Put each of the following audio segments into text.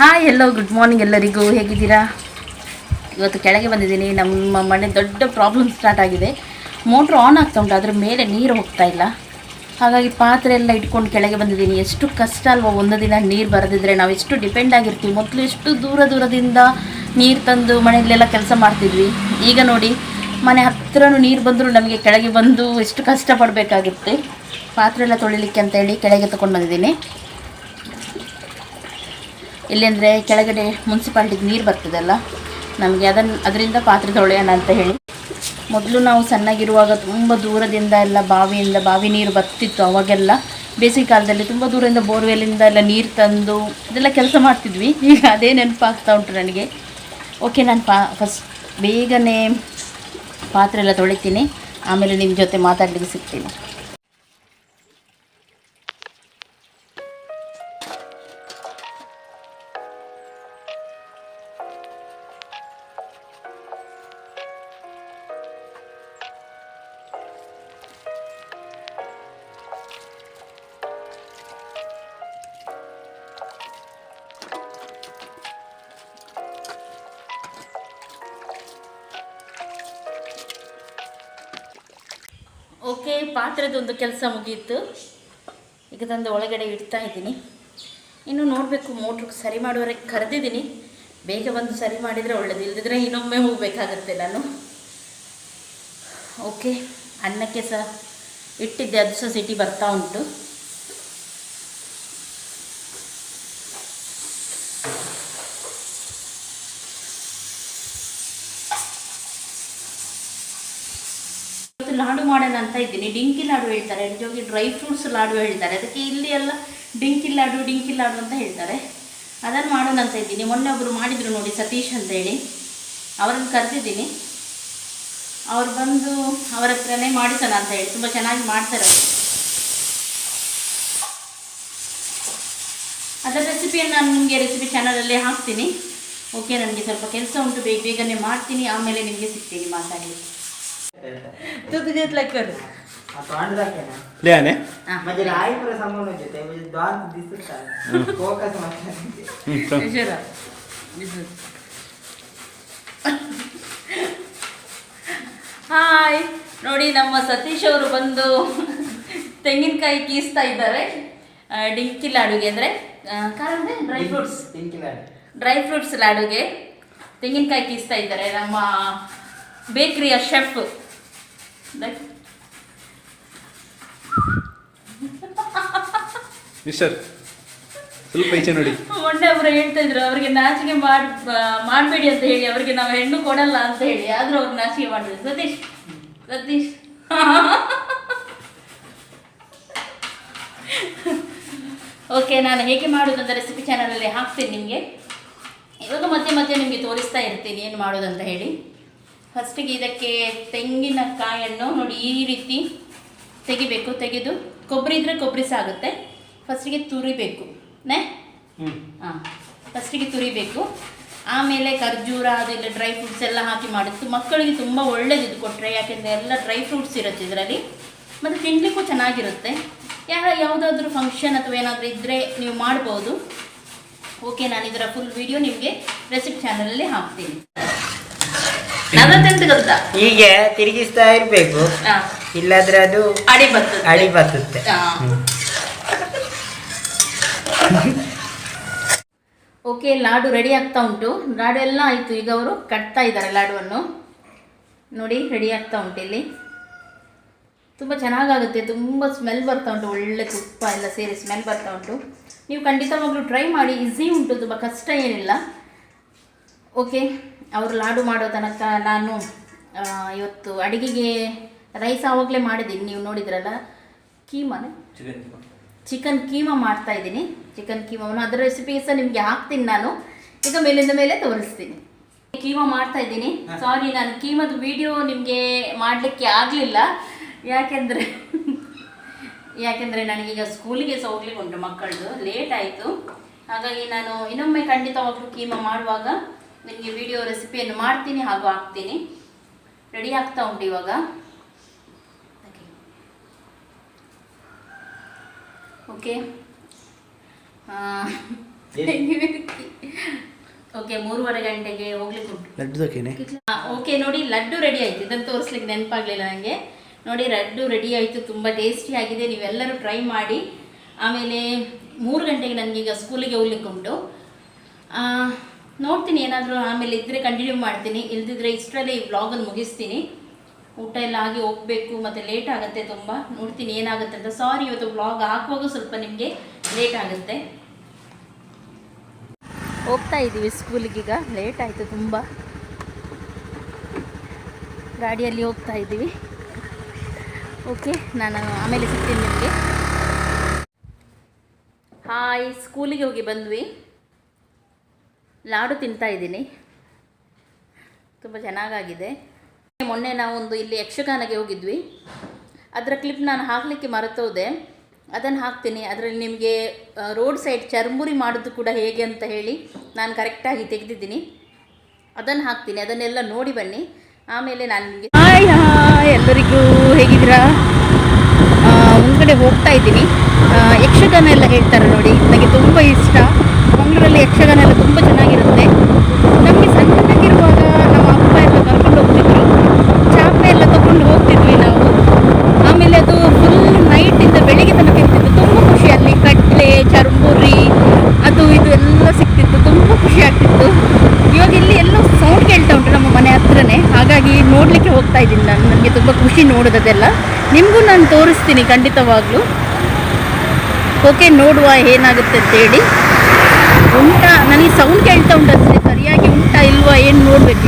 Hi ಎಲ್ಲೋ good morning ಎಲ್ಲರಿಗೂ. ಹೇಗಿದ್ದೀರಾ? ಇವತ್ತು ಕೆಳಗೆ ಬಂದಿದ್ದೀನಿ. ನಮ್ಮ ಮನೆ ದೊಡ್ಡ ಪ್ರಾಬ್ಲಮ್ ಸ್ಟಾರ್ಟ್ ಆಗಿದೆ. ಮೋಟ್ರ್ ಆನ್ ಆಗ್ತಾ ಉಂಟು ಅದ್ರ ಮೇಲೆ ನೀರು ಹೋಗ್ತಾ ಇಲ್ಲ. ಹಾಗಾಗಿ ಪಾತ್ರೆ ಎಲ್ಲ ಇಟ್ಕೊಂಡು ಕೆಳಗೆ ಬಂದಿದ್ದೀನಿ. ಎಷ್ಟು ಕಷ್ಟ ಅಲ್ವಾ ಒಂದು ದಿನ ನೀರು ಬರೆದಿದ್ರೆ. ನಾವು ಎಷ್ಟು ಡಿಪೆಂಡ್ ಆಗಿರ್ತೀವಿ. ಮೊದಲು ಎಷ್ಟು ದೂರ ದೂರದಿಂದ ನೀರು ತಂದು ಮನೆಯಲ್ಲೆಲ್ಲ ಕೆಲಸ ಮಾಡ್ತಿದ್ವಿ. ಈಗ ನೋಡಿ, ಮನೆ ಹತ್ತಿರನೂ ನೀರು ಬಂದರೂ ನಮಗೆ ಕೆಳಗೆ ಬಂದು ಎಷ್ಟು ಕಷ್ಟಪಡಬೇಕಾಗುತ್ತೆ ಪಾತ್ರೆ ಎಲ್ಲ ತೊಳಿಲಿಕ್ಕೆ ಅಂತ ಹೇಳಿ ಕೆಳಗೆ ತಗೊಂಡು ಬಂದಿದ್ದೀನಿ. ಇಲ್ಲಿ ಅಂದರೆ ಕೆಳಗಡೆ ಮುನ್ಸಿಪಾಲ್ಟಿಗೆ ನೀರು ಬರ್ತದಲ್ಲ, ನಮಗೆ ಅದನ್ನು ಅದರಿಂದ ಪಾತ್ರೆ ತೊಳೆಯೋಣ ಅಂತ ಹೇಳಿ. ಮೊದಲು ನಾವು ಸಣ್ಣಗಿರುವಾಗ ತುಂಬ ದೂರದಿಂದ ಎಲ್ಲ ಬಾವಿಯಿಂದ ಬಾವಿ ನೀರು ಬರ್ತಿತ್ತು ಅವಾಗೆಲ್ಲ. ಬೇಸಿಗೆ ಕಾಲದಲ್ಲಿ ತುಂಬ ದೂರದಿಂದ ಬೋರ್ವೆಲ್ಲಿಂದ ಎಲ್ಲ ನೀರು ತಂದು ಅದೆಲ್ಲ ಕೆಲಸ ಮಾಡ್ತಿದ್ವಿ. ಈಗ ಅದೇ ನೆನಪಾಗ್ತಾ ಉಂಟು ನನಗೆ. ಓಕೆ ನಾನು ಪಾ ಫಸ್ಟ್ ಬೇಗನೆ ಪಾತ್ರೆ ಎಲ್ಲ ತೊಳಿತೀನಿ. ಆಮೇಲೆ ನಿಮ್ಮ ಜೊತೆ ಮಾತಾಡಲಿಕ್ಕೆ ಸಿಗ್ತೀನಿ. ಓಕೆ ಪಾತ್ರೆದೊಂದು ಕೆಲಸ ಮುಗೀತು. ಈಗ ತಂದು ಒಳಗಡೆ ಇಡ್ತಾ ಇದ್ದೀನಿ. ಇನ್ನು ನೋಡಬೇಕು ಮೋಟ್ರಿಗೆ ಸರಿ ಮಾಡುವವರೆಗೆ ಕರೆದಿದ್ದೀನಿ. ಬೇಗ ಬಂದು ಸರಿ ಮಾಡಿದರೆ ಒಳ್ಳೇದು. ಇಲ್ಲದಿದ್ರೆ ಇನ್ನೊಮ್ಮೆ ಹೋಗಬೇಕಾಗತ್ತೆ ನಾನು. ಓಕೆ, ಅನ್ನಕ್ಕೆ ಸಹ ಇಟ್ಟಿದ್ದೆ. ಅದು ಸಹ ಸಿಟಿ ಬರ್ತಾ ಉಂಟು. ಲಾಡು ಮಾಡೋಣ ಅಂತ ಇದ್ದೀನಿ. ಡಿಂಕಿ ಲಾಡು ಹೇಳ್ತಾರೆ. ನಿಜವಾಗಿ ಡ್ರೈ ಫ್ರೂಟ್ಸ್ ಲಾಡು ಹೇಳ್ತಾರೆ ಅದಕ್ಕೆ ಇಲ್ಲಿ ಎಲ್ಲ ಡಿಂಕಿ ಲಾಡು ಡಿಂಕಿ ಲಾಡು ಅಂತ ಹೇಳ್ತಾರೆ. ಅದನ್ನು ಮಾಡೋಣ ಅಂತ ಇದ್ದೀನಿ. ಮೊನ್ನೆ ಒಬ್ಬರು ಮಾಡಿದರು ನೋಡಿ ಸತೀಶ್ ಅಂತ ಹೇಳಿ ಅವರನ್ನು ಕರೆದಿದ್ದೀನಿ. ಅವ್ರು ಬಂದು ಅವರ ಹತ್ರನೇ ಮಾಡಿಸೋಣ ಅಂತ ಹೇಳಿ. ತುಂಬ ಚೆನ್ನಾಗಿ ಮಾಡ್ತಾರೆ ಅವರು. ಅದರ ರೆಸಿಪಿಯನ್ನು ನಾನು ನಿಮಗೆ ರೆಸಿಪಿ ಚಾನಲಲ್ಲಿ ಹಾಕ್ತೀನಿ. ಓಕೆ, ನನಗೆ ಸ್ವಲ್ಪ ಕೆಲಸ ಉಂಟು. ಬೇಗ ಬೇಗನೆ ಮಾಡ್ತೀನಿ. ಆಮೇಲೆ ನಿಮಗೆ ಸಿಗ್ತೀನಿ ಮಾತಾಡಿ तुझं घेतलं कर आता आणला ले आने म्हणजे आई पर समोर येते म्हणजे द्वार दिसत आहे फोकस म्हणजे ಯಶೋರ ಹಾಯ್ ನೋಡಿ ನಮ್ಮ ಸತೀಶ್ ಅವರು ಬಂದು ತೆಂಗಿನಕಾಯಿ ಕೀಸ್ತಾ ಇದ್ದಾರೆ ಆ, ಡಿಂಕಿ ಲಾಡುಗೆ ಅಂದರೆ ಕಾರಣ ಡ್ರೈ ಫ್ರೂಟ್ಸ್ ಟಿಂಕಿನ ಡ್ರೈ ಫ್ರೂಟ್ಸ್ ಲಾಡುಗೆ ತೆಂಗಿನಕಾಯಿ ಕೀಸ್ತಾ ಇದ್ದಾರೆ ನಮ್ಮ ಬೇಕ್ರಿಯ ಶೆಫ್ ಮಿಸ್ಟರ್ ಸ್ವಲ್ಪ ಈಚೆ ನೋಡಿ. ಮೊನ್ನೆ ಒಬ್ರು ಹೇಳ್ತಾ ಇದ್ರು ಅವರಿಗೆ ನಾಚಿಕೆ ಮಾಡ್ ಮಾಡಬೇಡಿ ಅಂತ ಹೇಳಿ ಅವರಿಗೆ ನಾವು ಹೆಣ್ಣು ಕೊಡಲ್ಲ ಅಂತ ಹೇಳಿ ಆದ್ರೂ ಅವ್ರು ನಾಚಿಕೆ ಮಾಡಿದ್ರು ಸತೀಶ್ ಸತೀಶ್. ಓಕೆ ನಾನು ಹೇಗೆ ಮಾಡೋದು ಅಂತ ರೆಸಿಪಿ ಚಾನಲಲ್ಲಿ ಹಾಕ್ತೀನಿ ನಿಮಗೆ. ಇವಾಗ ಮತ್ತೆ ಮತ್ತೆ ನಿಮಗೆ ತೋರಿಸ್ತಾ ಇರ್ತೀನಿ ಏನು ಮಾಡೋದಂತ ಹೇಳಿ. ಫಸ್ಟಿಗೆ ಇದಕ್ಕೆ ತೆಂಗಿನಕಾಯನ್ನು ನೋಡಿ ಈ ರೀತಿ ತೆಗಿಬೇಕು ತೆಗೆದು. ಕೊಬ್ಬರಿ ಇದ್ದರೆ ಕೊಬ್ಬರಿ ಸಾಗುತ್ತೆ. ಫಸ್ಟಿಗೆ ತುರಿಬೇಕು ನೇ? ಹಾಂ ಫಸ್ಟಿಗೆ ತುರಿಬೇಕು. ಆಮೇಲೆ ಖರ್ಜೂರ ಅದೆಲ್ಲ ಡ್ರೈ ಫ್ರೂಟ್ಸ್ ಎಲ್ಲ ಹಾಕಿ ಮಾಡಿತ್ತು ಮಕ್ಕಳಿಗೆ ತುಂಬ ಒಳ್ಳೇದಿದ್ದು ಕೊಟ್ಟರೆ ಯಾಕೆಂದರೆ ಎಲ್ಲ ಡ್ರೈ ಫ್ರೂಟ್ಸ್ ಇರುತ್ತೆ ಇದರಲ್ಲಿ. ಮತ್ತು ತಿನ್ನಲಿಕ್ಕೂ ಚೆನ್ನಾಗಿರುತ್ತೆ. ಯಾರ ಯಾವುದಾದ್ರೂ ಫಂಕ್ಷನ್ ಅಥವಾ ಏನಾದರೂ ಇದ್ದರೆ ನೀವು ಮಾಡ್ಬೋದು. ಓಕೆ ನಾನು ಇದರ ಫುಲ್ ವಿಡಿಯೋ ನಿಮಗೆ ರೆಸಿಪಿ ಚಾನಲಲ್ಲಿ ಹಾಕ್ತೀನಿ. ಹೀಗೆ ತಿರುಗಿಸ್ತಾ ಇರ್ಬೇಕು. ಇಲ್ಲಾದ್ರೆ ಅದು ಅಡಿ ಬರ್ತದೆ. ಅಡಿ ಬರ್ತದೆ. ಓಕೆ ಲಾಡು ರೆಡಿ ಆಗ್ತಾ ಉಂಟು. ಲಾಡು ಎಲ್ಲ ಆಯಿತು. ಈಗ ಅವರು ಕಟ್ತಾ ಇದ್ದಾರೆ ಲಾಡುವನ್ನು. ನೋಡಿ ರೆಡಿ ಆಗ್ತಾ ಉಂಟು ಇಲ್ಲಿ. ತುಂಬ ಚೆನ್ನಾಗಾಗುತ್ತೆ. ತುಂಬ ಸ್ಮೆಲ್ ಬರ್ತಾ ಉಂಟು. ಒಳ್ಳೆ ತುಪ್ಪ ಎಲ್ಲ ಸೇರಿ ಸ್ಮೆಲ್ ಬರ್ತಾ ಉಂಟು. ನೀವು ಖಂಡಿತವಾಗ್ಲೂ ಟ್ರೈ ಮಾಡಿ. ಈಸಿ ಉಂಟು. ತುಂಬ ಕಷ್ಟ ಏನಿಲ್ಲ. ಓಕೆ ಅವರು ಲಾಡು ಮಾಡೋ ತನಕ ನಾನು ಇವತ್ತು ಅಡಿಗೆಗೆ ರೈಸ್ ಆವಾಗಲೇ ಮಾಡಿದ್ದೀನಿ. ನೀವು ನೋಡಿದ್ರಲ್ಲ ಕೀಮಾನೆ? ಚಿಕನ್ ಕೀಮಾ. ಮಾಡ್ತಾ ಇದ್ದೀನಿ. ಚಿಕನ್ ಕೀಮಾವನ್ನು ಅದರ ರೆಸಿಪಿ ಸಹ ನಿಮಗೆ ಹಾಕ್ತೀನಿ ನಾನು. ಈಗ ಮೇಲಿಂದ ಮೇಲೆ ತೋರಿಸ್ತೀನಿ. ಕೀಮಾ ಮಾಡ್ತಾ ಇದ್ದೀನಿ. ಸಾರಿ ನಾನು ಕೀಮದ ವಿಡಿಯೋ ನಿಮಗೆ ಮಾಡಲಿಕ್ಕೆ ಆಗಲಿಲ್ಲ. ಯಾಕೆಂದರೆ ಯಾಕೆಂದರೆ ನನಗೀಗ ಸ್ಕೂಲಿಗೆ ಸಹ ಹೋಗ್ಲಿಕ್ಕೆ ಉಂಟು ಮಕ್ಕಳದು. ಲೇಟ್ ಆಯಿತು. ಹಾಗಾಗಿ ನಾನು ಇನ್ನೊಮ್ಮೆ ಖಂಡಿತವಾಗ್ಲೂ ಕೀಮಾ ಮಾಡುವಾಗ ನಿಮಗೆ ವಿಡಿಯೋ ರೆಸಿಪಿಯನ್ನು ಮಾಡ್ತೀನಿ ಹಾಗೂ ಹಾಕ್ತೀನಿ. ರೆಡಿ ಆಗ್ತಾ ಉಂಟು ಇವಾಗ? ಓಕೆ ಓಕೆ ಮೂರುವರೆ ಗಂಟೆಗೆ ಹೋಗ್ಲಿಕ್ಕೆ ಉಂಟು. ಓಕೆ ನೋಡಿ ಲಡ್ಡು ರೆಡಿ ಆಯ್ತು. ಇದನ್ನು ತೋರಿಸ್ಲಿಕ್ಕೆ ನೆನಪಾಗ್ಲಿಲ್ಲ ನನಗೆ ನೋಡಿ ಲಡ್ಡು ರೆಡಿ ಆಯಿತು. ತುಂಬ ಟೇಸ್ಟಿ ಆಗಿದೆ. ನೀವೆಲ್ಲರೂ ಟ್ರೈ ಮಾಡಿ. ಆಮೇಲೆ ಮೂರು ಗಂಟೆಗೆ ನನಗೀಗ ಸ್ಕೂಲಿಗೆ ಹೋಗ್ಲಿಕ್ಕೆ ಉಂಟು. ಆ, ನೋಡ್ತೀನಿ, ಏನಾದರೂ ಆಮೇಲೆ ಇದ್ದರೆ ಕಂಟಿನ್ಯೂ ಮಾಡ್ತೀನಿ. ಇಲ್ದಿದ್ರೆ ಇಷ್ಟರಲ್ಲೇ ಈ ವ್ಲಾಗನ್ನು ಮುಗಿಸ್ತೀನಿ. ಊಟ ಎಲ್ಲ ಆಗಿ ಹೋಗಬೇಕು, ಮತ್ತು ಲೇಟ್ ಆಗುತ್ತೆ ತುಂಬ. ನೋಡ್ತೀನಿ ಏನಾಗುತ್ತೆ ಅಂತ. ಸಾರಿ ಇವತ್ತು ವ್ಲಾಗ್ ಹಾಕುವಾಗ ಸ್ವಲ್ಪ ನಿಮಗೆ ಲೇಟ್ ಆಗುತ್ತೆ. ಹೋಗ್ತಾ ಇದ್ದೀವಿ ಸ್ಕೂಲಿಗೀಗ ಲೇಟ್ ಆಯಿತು ತುಂಬ. ಗಾಡಿಯಲ್ಲಿ ಹೋಗ್ತಾ ಇದ್ದೀವಿ ಓಕೆ ನಾನು ಆಮೇಲೆ ಸಿಗ್ತೀನಿ ನಿಮಗೆ. ಹಾಯ್ ಸ್ಕೂಲಿಗೆ ಹೋಗಿ ಬಂದ್ವಿ. ಲಾಡು ತಿಂತಾ ಇದ್ದೀನಿ. ತುಂಬ ಚೆನ್ನಾಗಾಗಿದೆ. ಮೊನ್ನೆ ನಾವೊಂದು ಇಲ್ಲಿ ಯಕ್ಷಗಾನಗೆ ಹೋಗಿದ್ವಿ. ಅದರ ಕ್ಲಿಪ್ ನಾನು ಹಾಕಲಿಕ್ಕೆ ಮರೆತೋದೆ. ಅದನ್ನು ಹಾಕ್ತೀನಿ. ಅದರಲ್ಲಿ ನಿಮಗೆ ರೋಡ್ ಸೈಡ್ ಚರ್ಮುರಿ ಮಾಡೋದು ಕೂಡ ಹೇಗೆ ಅಂತ ಹೇಳಿ ನಾನು ಕರೆಕ್ಟಾಗಿ ತೆಗೆದಿದ್ದೀನಿ. ಅದನ್ನು ಹಾಕ್ತೀನಿ. ಅದನ್ನೆಲ್ಲ ನೋಡಿ ಬನ್ನಿ. ಆಮೇಲೆ ನಾನು ನಿಮಗೆ ಹಾಯ್ ಹಾಯ್, ಎಲ್ಲರಿಗೂ ಹೇಗಿದ್ದೀರಾ? ಒಂದು ಕಡೆ ಹೋಗ್ತಾ ಇದ್ದೀನಿ. ಯಕ್ಷಗಾನ ಎಲ್ಲ ಹೇಳ್ತಾರೆ ನೋಡಿ. ನನಗೆ ತುಂಬ ಇಷ್ಟ. ಮಂಗಳೂರಲ್ಲಿ ಯಕ್ಷಗಾನ ಎಲ್ಲ ತುಂಬ ಚೆನ್ನಾಗಿರುತ್ತೆ. ನಮಗೆ ಸಣ್ಣದಾಗಿರುವಾಗ ನಮ್ಮ ಅಪ್ಪ ಎಲ್ಲ ಕರ್ಕೊಂಡು ಹೋಗ್ತಿದ್ರು. ಚಾಪೆ ಎಲ್ಲ ತಗೊಂಡು ಹೋಗ್ತಿದ್ವಿ ನಾವು. ಆಮೇಲೆ ಅದು ಫುಲ್ ನೈಟಿಂದ ಬೆಳಿಗ್ಗೆ ತನಕ ಇರ್ತಿತ್ತು. ತುಂಬ ಖುಷಿ ಅಲ್ಲಿ. ಕಟ್ಲೆ ಚರ್ಮುರಿ, ಅದು ಇದು ಎಲ್ಲ ಸಿಗ್ತಿತ್ತು ತುಂಬ ಖುಷಿ ಆಗ್ತಿತ್ತು. ಇವಾಗ ಇಲ್ಲಿ ಎಲ್ಲ ಸೌಂಡ್ ಕೇಳ್ತಾ ಉಂಟು ನಮ್ಮ ಮನೆ ಹತ್ರನೇ. ಹಾಗಾಗಿ ನೋಡಲಿಕ್ಕೆ ಹೋಗ್ತಾ ಇದ್ದೀನಿ ನಾನು. ನನಗೆ ತುಂಬ ಖುಷಿ ನೋಡೋದದೆಲ್ಲ. ನಿಮಗೂ ನಾನು ತೋರಿಸ್ತೀನಿ ಖಂಡಿತವಾಗ್ಲೂ. ಓಕೆ ನೋಡುವ ಏನಾಗುತ್ತೆ ಅಂತೇಳಿ ಉಂಟಾ ನನಗೆ ಸೌಂಡ್ ಕೇಳ್ತಾ ಉಂಟು ಸರಿಯಾಗಿ ಉಂಟಾ ಇಲ್ವಾ ಏನು ನೋಡ್ಬೇಕು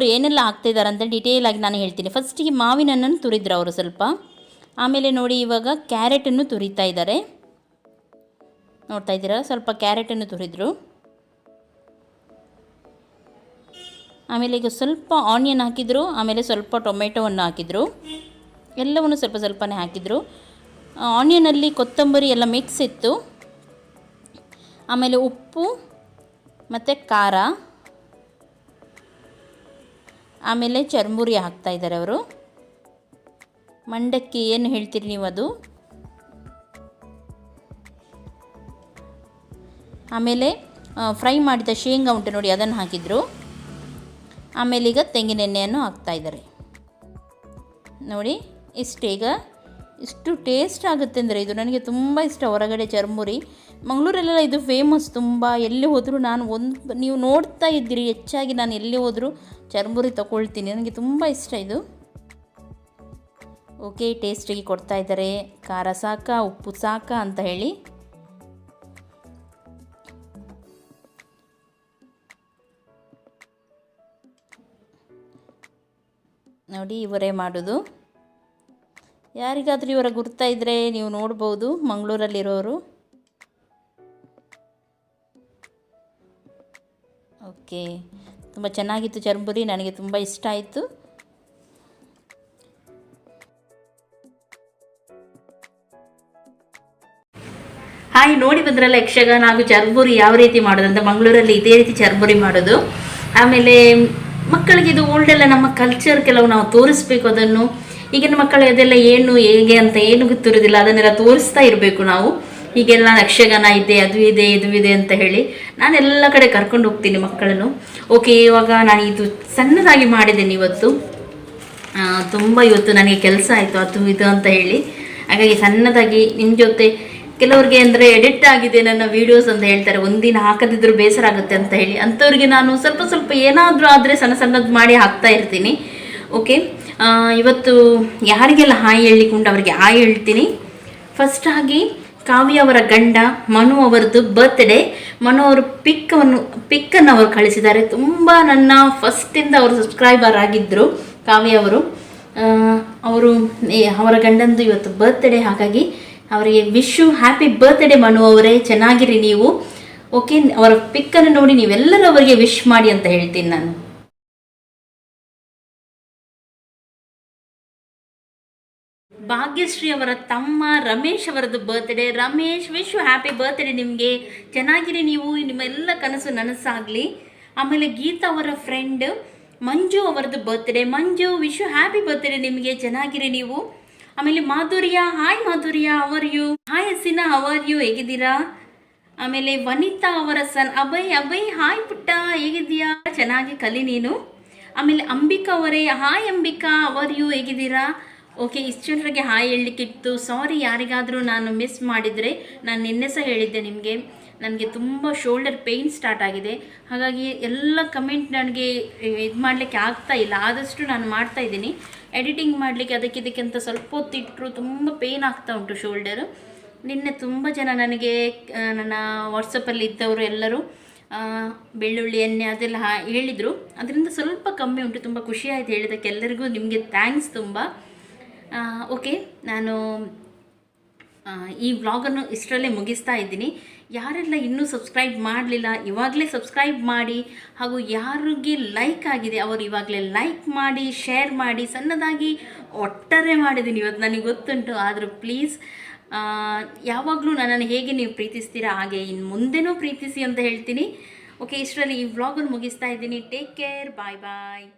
ಅವರು ಏನೆಲ್ಲ ಹಾಕ್ತಿದ್ದಾರೆ ಅಂತ ಡೀಟೇಲ್ ಆಗಿ ನಾನು ಹೇಳ್ತೀನಿ. ಫಸ್ಟಿಗೆ ಮಾವಿನ ಹಣ್ಣನ್ನು ತುರಿದ್ರು ಅವರು ಸ್ವಲ್ಪ. ಆಮೇಲೆ ನೋಡಿ ಇವಾಗ ಕ್ಯಾರೆಟನ್ನು ತುರಿತಾ ಇದ್ದಾರೆ ನೋಡ್ತಾ ಇದ್ದೀರಾ? ಸ್ವಲ್ಪ ಕ್ಯಾರೆಟನ್ನು ತುರಿದ್ರು. ಆಮೇಲೆ ಈಗ ಸ್ವಲ್ಪ ಆನಿಯನ್ ಹಾಕಿದರು, ಆಮೇಲೆ ಸ್ವಲ್ಪ ಟೊಮೆಟೊವನ್ನು ಹಾಕಿದರು. ಎಲ್ಲವನ್ನು ಸ್ವಲ್ಪ ಸ್ವಲ್ಪನೇ ಹಾಕಿದರು. ಆನಿಯನಲ್ಲಿ ಕೊತ್ತಂಬರಿ ಎಲ್ಲ ಮಿಕ್ಸ್ ಇತ್ತು. ಆಮೇಲೆ ಉಪ್ಪು ಮತ್ತು ಖಾರ. ಆಮೇಲೆ ಚರ್ಮುರಿ ಹಾಕ್ತಾ ಇದ್ದಾರೆ ಅವರು. ಮಂಡಕ್ಕಿ ಏನು ಹೇಳ್ತೀರಿ ನೀವು ಅದು? ಆಮೇಲೆ ಫ್ರೈ ಮಾಡಿದ ಶೇಂಗಾ ಉಂಟು ನೋಡಿ, ಅದನ್ನು ಹಾಕಿದರು. ಆಮೇಲೆ ಈಗ ತೆಂಗಿನೆಣ್ಣೆಯನ್ನು ಹಾಕ್ತಾ ಇದ್ದಾರೆ. ನೋಡಿ, ಇಷ್ಟೀಗ ಇಷ್ಟು ಟೇಸ್ಟ್ ಆಗುತ್ತೆ ಅಂದರೆ ಇದು ನನಗೆ ತುಂಬ ಇಷ್ಟ. ಹೊರಗಡೆ ಚರ್ಮುರಿ ಮಂಗಳೂರಲ್ಲೆಲ್ಲ ಇದು ಫೇಮಸ್ ತುಂಬ. ಎಲ್ಲಿ ಹೋದರೂ ನಾನು ಒಂದು ನೀವು ನೋಡ್ತಾ ಇದ್ದೀರಿ, ಹೆಚ್ಚಾಗಿ ನಾನು ಎಲ್ಲಿ ಹೋದರೂ ಚರ್ಮುರಿ ತಗೊಳ್ತೀನಿ. ನನಗೆ ತುಂಬ ಇಷ್ಟ ಇದು. ಓಕೆ ಟೇಸ್ಟಿಗೆ ಕೊಡ್ತಾ ಇದ್ದಾರೆ. ಖಾರ ಸಾಕಾ, ಉಪ್ಪು ಸಾಕಾ ಅಂತ ಹೇಳಿ. ನೋಡಿ, ಇವರೇ ಮಾಡೋದು. ಯಾರಿಗಾದರೂ ಇವರ ಗುರ್ತಾ ಇದ್ದರೆ ನೀವು ನೋಡ್ಬೋದು, ಮಂಗಳೂರಲ್ಲಿರೋರು. ಓಕೆ. ತುಂಬ ಚೆನ್ನಾಗಿತ್ತು ಚರ್ಮುರಿ ನನಗೆ ತುಂಬ ಇಷ್ಟ ಆಯಿತು. ಹಾಯ್, ನೋಡಿ ಬಂದ್ರಲ್ಲ ಯಕ್ಷಗಾನ ಹಾಗೂ ಚರ್ಬುರಿ ಯಾವ ರೀತಿ ಮಾಡೋದು ಅಂತ. ಮಂಗಳೂರಲ್ಲಿ ಇದೇ ರೀತಿ ಚರ್ಬುರಿ ಮಾಡೋದು. ಆಮೇಲೆ ಮಕ್ಕಳಿಗೆ ಇದು ಓಲ್ಡ್ ಎಲ್ಲ ನಮ್ಮ ಕಲ್ಚರ್ ಕೆಲವು ನಾವು ತೋರಿಸ್ಬೇಕು ಅದನ್ನು. ಈಗಿನ ಮಕ್ಕಳು ಅದೆಲ್ಲ ಏನು, ಹೇಗೆ ಅಂತ ಏನು ಗೊತ್ತಿರೋದಿಲ್ಲ ಅದನ್ನೆಲ್ಲ ತೋರಿಸ್ತಾ ಇರಬೇಕು ನಾವು. ಹೀಗೆಲ್ಲ ಯಕ್ಷಗಾನ ಇದೆ, ಅದು ಇದೆ, ಇದು ಇದೆ ಅಂತ ಹೇಳಿ ನಾನು ಎಲ್ಲ ಕಡೆ ಕರ್ಕೊಂಡು ಹೋಗ್ತೀನಿ ಮಕ್ಕಳನ್ನು. ಓಕೆ, ಇವಾಗ ನಾನು ಇದು ಸಣ್ಣದಾಗಿ ಮಾಡಿದ್ದೇನೆ ಇವತ್ತು ತುಂಬ ಇವತ್ತು ನನಗೆ ಕೆಲಸ ಆಯಿತು, ಅದು ಇದು ಅಂತ ಹೇಳಿ. ಹಾಗಾಗಿ ಸಣ್ಣದಾಗಿ ನಿಮ್ಮ ಜೊತೆ ಕೆಲವ್ರಿಗೆ ಅಂದರೆ ಎಡಿಟ್ ಆಗಿದೆ ನನ್ನ ವೀಡಿಯೋಸ್ ಅಂತ ಹೇಳ್ತಾರೆ. ಒಂದಿನ ಹಾಕದಿದ್ರು ಬೇಸರ ಆಗುತ್ತೆ ಅಂತ ಹೇಳಿ. ಅಂಥವ್ರಿಗೆ ನಾನು ಸ್ವಲ್ಪ ಸ್ವಲ್ಪ ಏನಾದರೂ ಆದರೆ ಸಣ್ಣ ಸಣ್ಣದು ಮಾಡಿ ಹಾಕ್ತಾ ಇರ್ತೀನಿ. ಓಕೆ ಇವತ್ತು ಯಾರಿಗೆಲ್ಲ ಹಾಯ್ ಉಂಟು, ಅವರಿಗೆ ಹಾಯ್ ಹೇಳ್ತೀನಿ. ಫಸ್ಟ್ ಆಗಿ ಕಾವ್ಯ ಅವರ ಗಂಡ ಮನು ಅವರದ್ದು ಬರ್ತ್ಡೇ ಮನು ಅವರು ಪಿಕ್ಕವನ್ನು, ಪಿಕ್ಕನ್ನು ಅವರು ಕಳಿಸಿದ್ದಾರೆ. ತುಂಬ ನನ್ನ ಫಸ್ಟಿಂದ ಅವರು ಸಬ್ಸ್ಕ್ರೈಬರ್ ಆಗಿದ್ದರು ಕಾವ್ಯ ಅವರು. ಅವರು ಅವರ ಗಂಡಂದು ಇವತ್ತು ಬರ್ತ್ಡೇ ಹಾಗಾಗಿ ಅವರಿಗೆ ವಿಶು ಹ್ಯಾಪಿ ಬರ್ತ್ಡೇ ಮನು ಅವರೇ. ಚೆನ್ನಾಗಿರಿ ನೀವು. ಓಕೆ ಅವರ ಪಿಕ್ಕನ್ನು ನೋಡಿ ನೀವೆಲ್ಲರೂ ಅವರಿಗೆ ವಿಶ್ ಮಾಡಿ ಅಂತ ಹೇಳ್ತೀನಿ ನಾನು. ಭಾಗ್ಯಶ್ರೀ ಅವರ ತಮ್ಮ ರಮೇಶ್ ಅವರದ್ದು birthday Ramesh wish happy birthday ನಿಮಗೆ. ಚೆನ್ನಾಗಿರಿ ನೀವು. ನಿಮ್ಮೆಲ್ಲ ಕನಸು ನನಸಾಗಲಿ. ಆಮೇಲೆ ಗೀತಾ ಅವರ ಫ್ರೆಂಡ್ ಮಂಜು ಅವರದ್ದು birthday Manju wish happy birthday ನಿಮಗೆ. ಚೆನ್ನಾಗಿರಿ ನೀವು. ಆಮೇಲೆ Madhurya hi Madhurya how are you hi Hasina how are you ಹೇಗಿದ್ದೀರಾ? ಆಮೇಲೆ ವನಿತಾ ಅವರ ಸನ್ ಅಭಯ್ ಅಭಯ್ ಹಾಯ್ ಪುಟ್ಟ, ಹೇಗಿದ್ದೀಯಾ? ಚೆನ್ನಾಗಿ ಕಲಿ ನೀನು. ಆಮೇಲೆ ಅಂಬಿಕಾ ಅವರೇ hi Ambika how are you ಹೇಗಿದ್ದೀರಾ? ಓಕೆ ಇಷ್ಟು ಜನರಿಗೆ ಹಾಯ್ ಹೇಳಲಿಕ್ಕಿತ್ತು ಸಾರಿ ಯಾರಿಗಾದರೂ ನಾನು ಮಿಸ್ ಮಾಡಿದರೆ ನಾನು ನಿನ್ನೆ ಸಹ ಹೇಳಿದ್ದೆ ನಿಮಗೆ. ನನಗೆ ತುಂಬ ಶೋಲ್ಡರ್ ಪೇಯ್ನ್ ಸ್ಟಾರ್ಟ್ ಆಗಿದೆ. ಹಾಗಾಗಿ ಎಲ್ಲ ಕಮೆಂಟ್ ನನಗೆ ಇದು ಮಾಡಲಿಕ್ಕೆ ಆಗ್ತಾ ಇಲ್ಲ. ಆದಷ್ಟು ನಾನು ಮಾಡ್ತಾ ಇದ್ದೀನಿ. ಎಡಿಟಿಂಗ್ ಮಾಡಲಿಕ್ಕೆ ಅದಕ್ಕೆ ಇದಕ್ಕೆ ಅಂತ ಸ್ವಲ್ಪ ಹೊತ್ತಿಟ್ಟರು ತುಂಬ ಪೇಯ್ನ್ ಆಗ್ತಾ ಉಂಟು ಶೋಲ್ಡರು ನಿನ್ನೆ ತುಂಬ ಜನ ನನಗೆ ನನ್ನ ವಾಟ್ಸಪ್ಪಲ್ಲಿ ಇದ್ದವರು ಎಲ್ಲರೂ ಬೆಳ್ಳುಳ್ಳಿ, ಎಣ್ಣೆ ಅದೆಲ್ಲ ಹೇಳಿದರು. ಅದರಿಂದ ಸ್ವಲ್ಪ ಕಮ್ಮಿ ಉಂಟು. ತುಂಬ ಖುಷಿ ಆಯಿತು ಹೇಳಿದ್ದಕ್ಕೆ. ಎಲ್ಲರಿಗೂ ನಿಮಗೆ ಥ್ಯಾಂಕ್ಸ್ ತುಂಬ. ಓಕೆ ನಾನು ಈ ವ್ಲಾಗನ್ನು ಇಷ್ಟರಲ್ಲೇ ಮುಗಿಸ್ತಾ ಇದ್ದೀನಿ. ಯಾರೆಲ್ಲ ಇನ್ನೂ ಸಬ್ಸ್ಕ್ರೈಬ್ ಮಾಡಲಿಲ್ಲ, ಇವಾಗಲೇ ಸಬ್ಸ್ಕ್ರೈಬ್ ಮಾಡಿ, ಹಾಗೂ ಯಾರಿಗೆ ಲೈಕ್ ಆಗಿದೆ, ಅವರು ಇವಾಗಲೇ ಲೈಕ್ ಮಾಡಿ ಶೇರ್ ಮಾಡಿ, ಸಣ್ಣದಾಗಿ ಒಟ್ಟಾರೆ ಮಾಡಿದ್ದೀನಿ. ಇವತ್ತು ನನಗೆ ಗೊತ್ತುಂಟು, ಆದರೂ ಪ್ಲೀಸ್ ಯಾವಾಗಲೂ ನನ್ನನ್ನು ಹೇಗೆ ನೀವು ಪ್ರೀತಿಸ್ತೀರಾ, ಹಾಗೆ ಇನ್ನು ಮುಂದೆನೂ ಪ್ರೀತಿಸಿ ಅಂತ ಹೇಳ್ತೀನಿ. ಓಕೆ ಇಷ್ಟರಲ್ಲಿ ಈ ವ್ಲಾಗನ್ನು ಮುಗಿಸ್ತಾ ಇದ್ದೀನಿ. ಟೇಕ್ ಕೇರ್ ಬಾಯ್ ಬಾಯ್